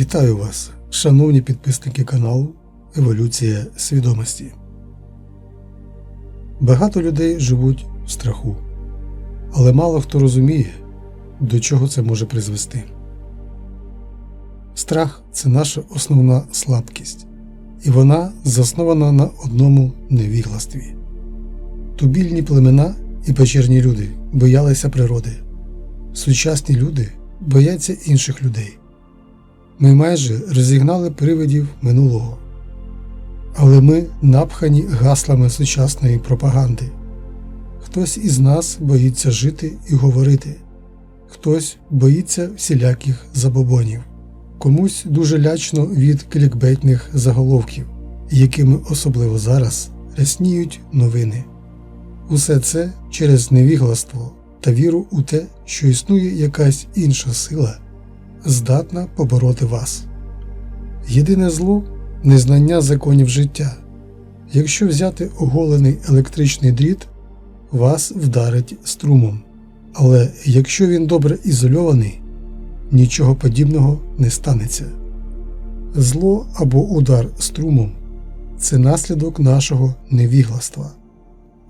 Вітаю вас, шановні підписники каналу Еволюція свідомості. Багато людей живуть в страху, але мало хто розуміє, до чого це може призвести. Страх це наша основна слабкість, і вона заснована на одному невігластві. Тубільні племена і печерні люди боялися природи, сучасні люди бояться інших людей. Ми майже розігнали привидів минулого. Але ми напхані гаслами сучасної пропаганди. Хтось із нас боїться жити і говорити, хтось боїться всіляких забобонів, комусь дуже лячно від клікбейтних заголовків, якими особливо зараз рясніють новини. Усе це через невігластво та віру у те, що існує якась інша сила здатна побороти вас. Єдине зло незнання законів життя. Якщо взяти оголений електричний дріт, вас вдарить струмом. Але якщо він добре ізольований, нічого подібного не станеться. Зло або удар струмом це наслідок нашого невігластва.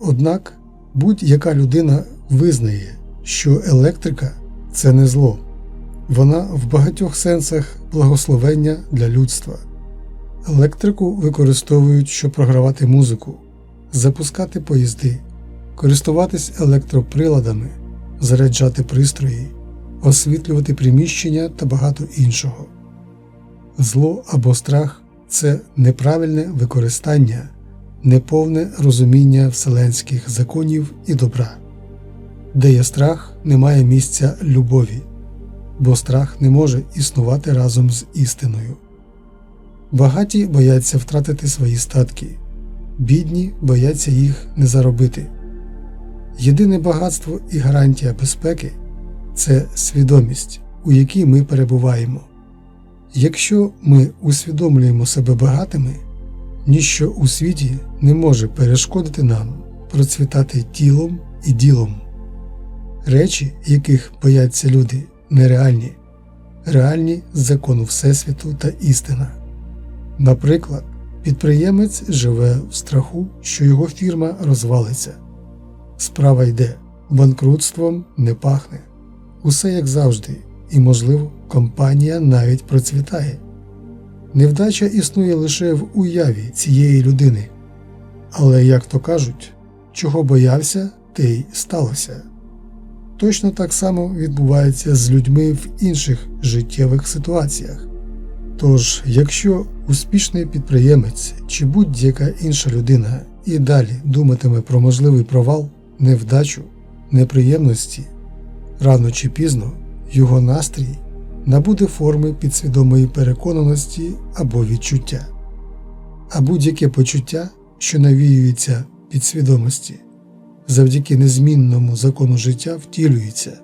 Однак будь-яка людина визнає, що електрика це не зло. Вона в багатьох сенсах благословення для людства. Електрику використовують, щоб програвати музику, запускати поїзди, користуватись електроприладами, заряджати пристрої, освітлювати приміщення та багато іншого. Зло або страх це неправильне використання, неповне розуміння вселенських законів і добра. Де є страх, немає місця любові бо страх не може існувати разом з істиною. Багаті бояться втратити свої статки, бідні бояться їх не заробити. Єдине багатство і гарантія безпеки це свідомість, у якій ми перебуваємо. Якщо ми усвідомлюємо себе багатими, ніщо у світі не може перешкодити нам процвітати тілом і ділом. Речі, яких бояться люди, нереальні, реальні з закону Всесвіту та істина. Наприклад, підприємець живе в страху, що його фірма розвалиться. Справа йде, банкрутством не пахне. Усе як завжди, і, можливо, компанія навіть процвітає. Невдача існує лише в уяві цієї людини. Але, як то кажуть, чого боявся, те й сталося. Точно так само відбувається з людьми в інших життєвих ситуаціях. Тож, якщо успішний підприємець чи будь-яка інша людина і далі думатиме про можливий провал, невдачу, неприємності, рано чи пізно його настрій набуде форми підсвідомої переконаності або відчуття, а будь-яке почуття, що навіюється підсвідомості завдяки незмінному закону життя втілюється.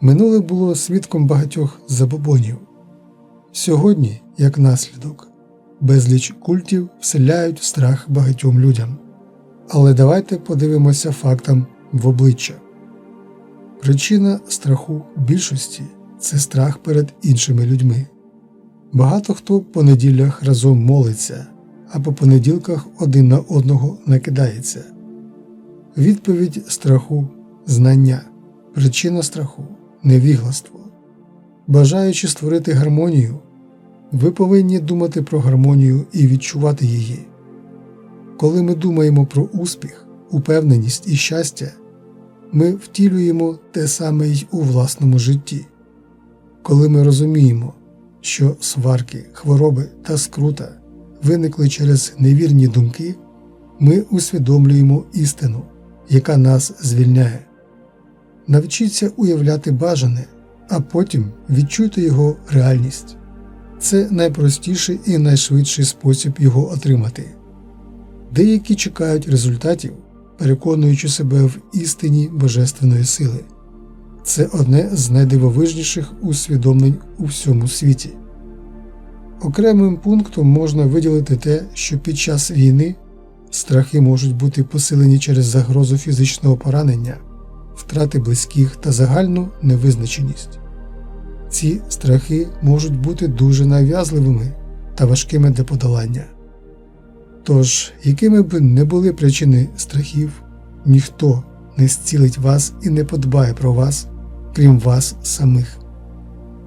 Минуле було свідком багатьох забобонів. Сьогодні, як наслідок, безліч культів вселяють страх багатьом людям. Але давайте подивимося фактам в обличчя. Причина страху більшості це страх перед іншими людьми. Багато хто по неділях разом молиться, а по понеділках один на одного накидається. Відповідь страху знання, причина страху невігластво. Бажаючи створити гармонію, ви повинні думати про гармонію і відчувати її. Коли ми думаємо про успіх, упевненість і щастя, ми втілюємо те саме й у власному житті. Коли ми розуміємо, що сварки, хвороби та скрута виникли через невірні думки, ми усвідомлюємо істину яка нас звільняє. Навчіться уявляти бажане, а потім відчуйте його реальність. Це найпростіший і найшвидший спосіб його отримати. Деякі чекають результатів, переконуючи себе в істині божественної сили. Це одне з найдивовижніших усвідомлень у всьому світі. Окремим пунктом можна виділити те, що під час війни Страхи можуть бути посилені через загрозу фізичного поранення, втрати близьких та загальну невизначеність. Ці страхи можуть бути дуже нав'язливими та важкими для подолання. Тож, якими б не були причини страхів, ніхто не зцілить вас і не подбає про вас, крім вас самих.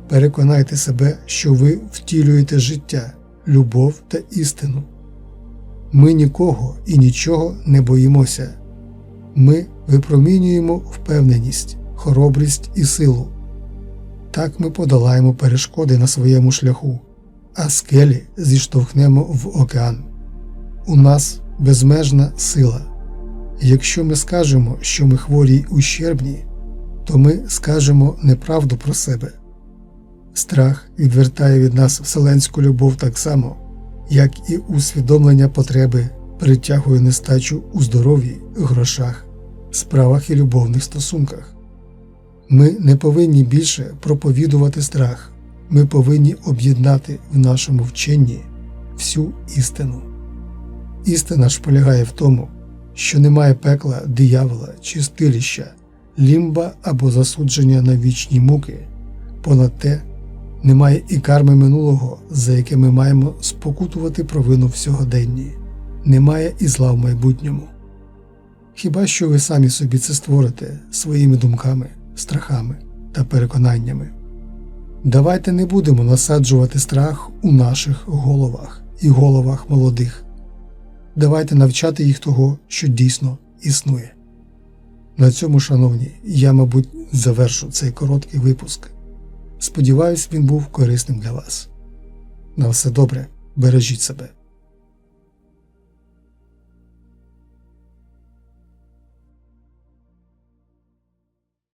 Переконайте себе, що ви втілюєте життя, любов та істину. Ми нікого і нічого не боїмося. Ми випромінюємо впевненість, хоробрість і силу. Так ми подолаємо перешкоди на своєму шляху, а скелі зіштовхнемо в океан. У нас безмежна сила. Якщо ми скажемо, що ми хворі й ущербні, то ми скажемо неправду про себе. Страх відвертає від нас вселенську любов так само, як і усвідомлення потреби притягує нестачу у здоров'ї, грошах, справах і любовних стосунках. Ми не повинні більше проповідувати страх, ми повинні об'єднати в нашому вченні всю істину. Істина ж полягає в тому, що немає пекла, диявола чи стиліща, лімба або засудження на вічні муки, понад те, немає і карми минулого, за яке ми маємо спокутувати провину в сьогоденні, немає і зла в майбутньому. Хіба що ви самі собі це створите своїми думками, страхами та переконаннями? Давайте не будемо насаджувати страх у наших головах і головах молодих. Давайте навчати їх того, що дійсно існує. На цьому, шановні, я, мабуть, завершу цей короткий випуск. Сподіваюсь, він був корисним для вас. На все добре, бережіть себе.